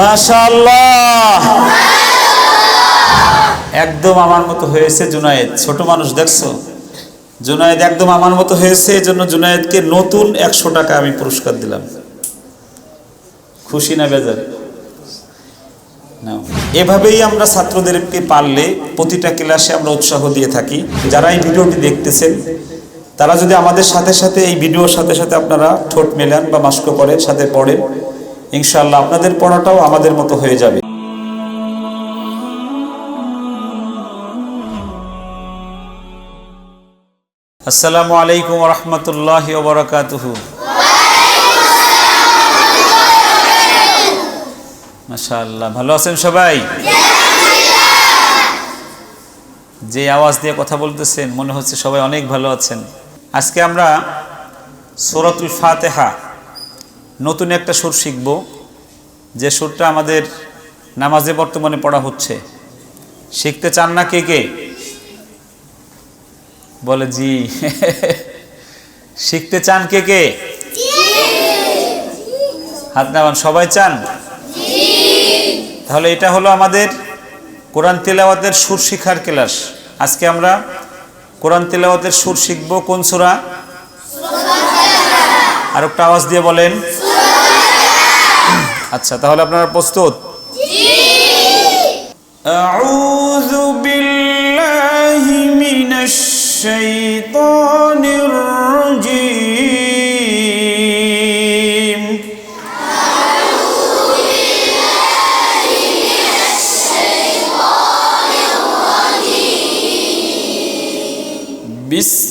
মাশাল্লাহ একদম আমার মতো হয়েছে জুনায়েদ। ছোট মানুষ, দেখছ? জুনায়েদ একদম আমার মতো হয়েছে এই জন্য জুনায়েদকে নতুন একশো টাকা আমি পুরস্কার দিলাম। খুশি না বেজার? এভাবেই আমরা ছাত্রদেরকে পারলে প্রতিটা ক্লাসে আমরা উৎসাহ দিয়ে থাকি। যারা এই ভিডিওটি দেখতেছেন, তারা যদি আমাদের সাথে সাথে এই ভিডিওর সাথে সাথে আপনারা ঠোঁট মেলান বা মাস্ক করেন সাথে পড়েন ইনশাআল্লাহ আপনাদের পড়াটাও আমাদের মতো হয়ে যাবে। আসসালামু আলাইকুম রহমতুল্লাহ ওবরাকাতুহু মাশাআল্লাহ, ভালো আছেন সবাই? যে আওয়াজ দিয়ে কথা বলতেছেন, মনে হচ্ছে সবাই অনেক ভালো আছেন। আজকে আমরা সূরাতুল ফাতেহা নতুন একটা সুর শিখব, যে সুরটা আমাদের নামাজে বর্তমানে পড়া হচ্ছে। শিখতে চান না কে কে? বলে, জি। শিখতে চান কে কে? হাত নামান, সবাই চান? তাহলে এটা হলো আমাদের কোরআন তেলাওয়াতের সুর শিখার ক্লাস। আজকে আমরা কোরআন তেলাওয়াতের সুর শিখব কোন সুরা? আর একটা আওয়াজ দিয়ে বলেন আচ্ছা তাহলে আপনারা প্রস্তুত أعوذ بالله من الشيطان الرجيم بسم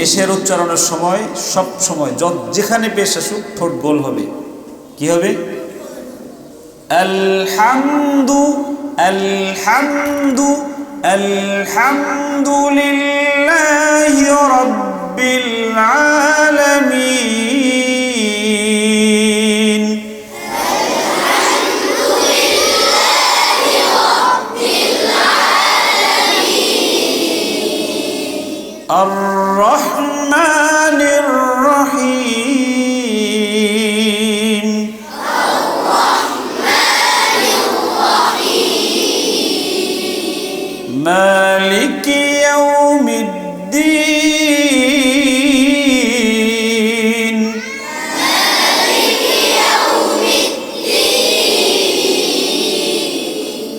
পেশের উচ্চারণের সময়, সব সময়, যত যেখানে পেশ আসুক, ঠোঁট গোল হবে। কি হবে? আলহামদু আলহামদু, আলহামদুলিল্লাহ রব্বিল আলামিন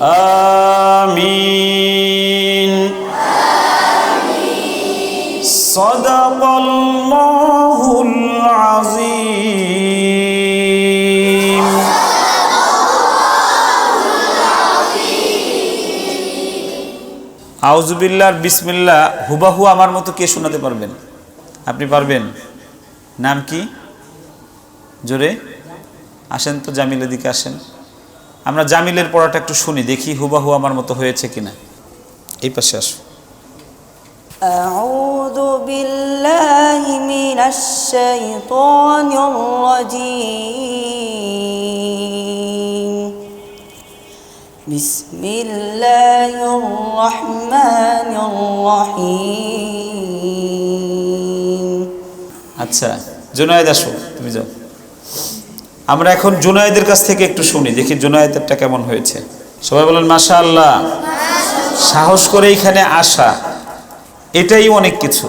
Amin. Amin. Sada আউজুবিল্লার বিসমিল্লা হুবাহু আমার মতো কে শোনাতে পারবেন আপনি পারবেন নাম কি জোরে আসেন তো জামিলের দিকে আসেন আমরা জামিলের পড়াটা একটু শুনি দেখি হুবাহু আমার মতো হয়েছে কিনা এই পাশে আসো أعوذ بالله من الشيطان الرجيم بسم الله الرحمن الرحيم আচ্ছা জুনায়েদ আসো তুমি যাও আমরা এখন জুনায়েদের কাছ থেকে একটু শুনি দেখি জুনায়েদেরটা কেমন হয়েছে সবাই বলেন মাশা আল্লাহ সাহস করে এখানে আসা এটাই অনেক কিছু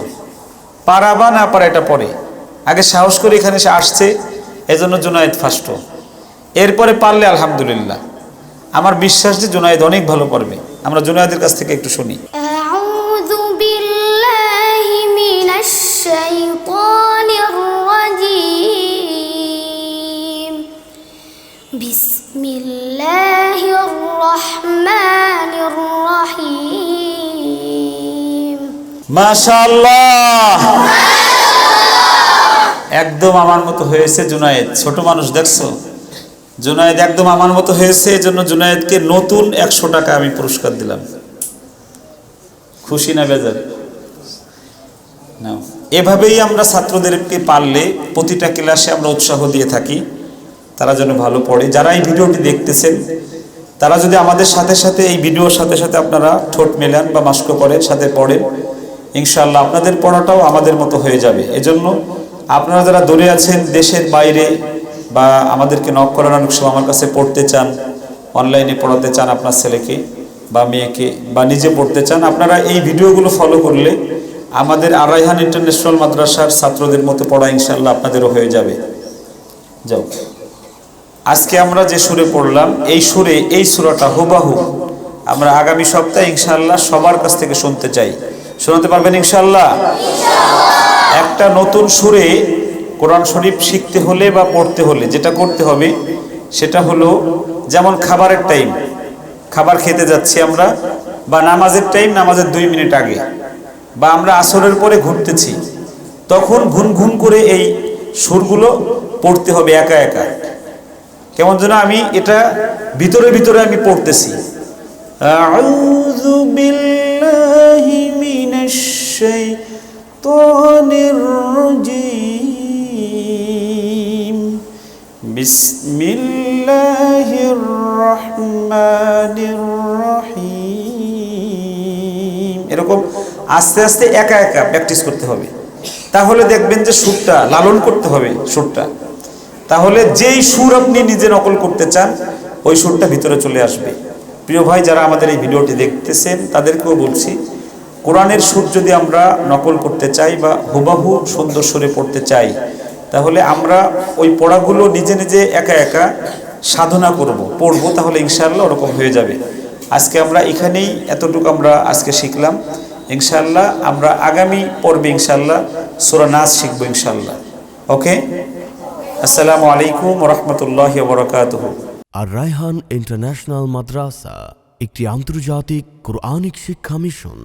পারা বা না পারা এটা পরে আগে সাহস করে এখানে সে আসছে এজন্য জুনায়েদ ফার্স্ট এরপরে পারলে আলহামদুলিল্লাহ আমার বিশ্বাস যে জুনায়েদ অনেক ভালো পারবে আমরা জুনায়েদের কাছ থেকে একটু শুনি أعوذ بالله من الشيطان الرجيم بسم الله الرحمن الرحيم মাশাআল্লাহ একদম আমার মতো হয়েছে জুনায়েদ ছোট মানুষ দেখছো জুনায়েদ একদম আমার মতো হয়েছে এই জন্য জুনায়েদকে নতুন একশো টাকা আমি পুরস্কার দিলাম। খুশি না বেজার? নাও। এভাবেই আমরা ছাত্রদেরকে পারলে প্রতিটা ক্লাসে আমরা উৎসাহ দিয়ে থাকি, তারা যেন ভালো পড়ে। যারা এই ভিডিওটি দেখতেছেন, তারা যদি আমাদের সাথে সাথে এই ভিডিওর সাথে সাথে আপনারা ঠোঁট মেলান বা মাস্ক করেন, সাথে পড়েন, ইনশাআল্লাহ আপনাদের পড়াটাও আমাদের মতো হয়ে যাবে। এজন্য আপনারা যারা দূরে আছেন, দেশের বাইরে বা আমাদেরকে নক করার অনেক সময় আমার কাছে পড়তে চান অনলাইনে পড়াতে চান আপনার ছেলেকে বা মেয়েকে বা নিজে পড়তে চান আপনারা এই ভিডিওগুলো ফলো করলে আমাদের আরাইহান ইন্টারন্যাশনাল মাদ্রাসার ছাত্রদের মতো পড়া ইনশাল্লাহ আপনাদেরও হয়ে যাবে। যাও। আজকে আমরা যে সুরে পড়লাম এই সুরে এই সুরাটা হুবাহু। আমরা আগামী সপ্তাহে ইনশাল্লাহ সবার কাছ থেকে শুনতে চাই। শোনাতে পারবেন ইনশাল্লাহ একটা নতুন সুরে কোরআন শরীফ শিখতে হলে বা পড়তে হলে যেটা করতে হবে সেটা হলো যেমন খাবারের টাইম খাবার খেতে যাচ্ছি আমরা বা নামাজের টাইম নামাজের দুই মিনিট আগে বা আমরা আসরের পরে ঘুরতেছি, তখন ঘুন ঘুন করে এই সুরগুলো পড়তে হবে একা একা। কেমন যেন আমি এটা ভিতরে ভিতরে আমি পড়তেছি। আউযু বিসমিল্লাহির রহমানির রহিম এরকম আস্তে আস্তে একা একা প্র্যাকটিস করতে হবে। তাহলে দেখবেন যে সুরটা লালন করতে হবে, সুরটা। তাহলে যেই সুর আপনি নিজে নকল করতে চান, ওই সুরটা ভিতরে চলে আসবে। প্রিয় ভাই, যারা আমাদের এই ভিডিওটি দেখতেছেন, তাদেরকেও বলছি, কোরআনের সুর যদি আমরা নকল করতে চাই বা হুবাহু সুন্দর সুরে পড়তে চাই তাহলে আমরা ওই পড়াগুলো নিজে নিজে একা একা সাধনা করব। পড়ব তাহলে ইনশাআল্লাহ ওরকম হয়ে যাবে। আজকে আমরা এখানেই এতটুকু আমরা আজকে শিখলাম। ইনশাআল্লাহ আমরা আগামী পর্বে ইনশাআল্লাহ সুরা নাচ শিখব ইনশাআল্লাহ। ওকে? আসসালামু আলাইকুম রহমতুল্লাহ বরকাতহ আর রায়হান ইন্টারন্যাশনাল মাদ্রাসা, একটি আন্তর্জাতিক কোরআনিক শিক্ষা মিশন।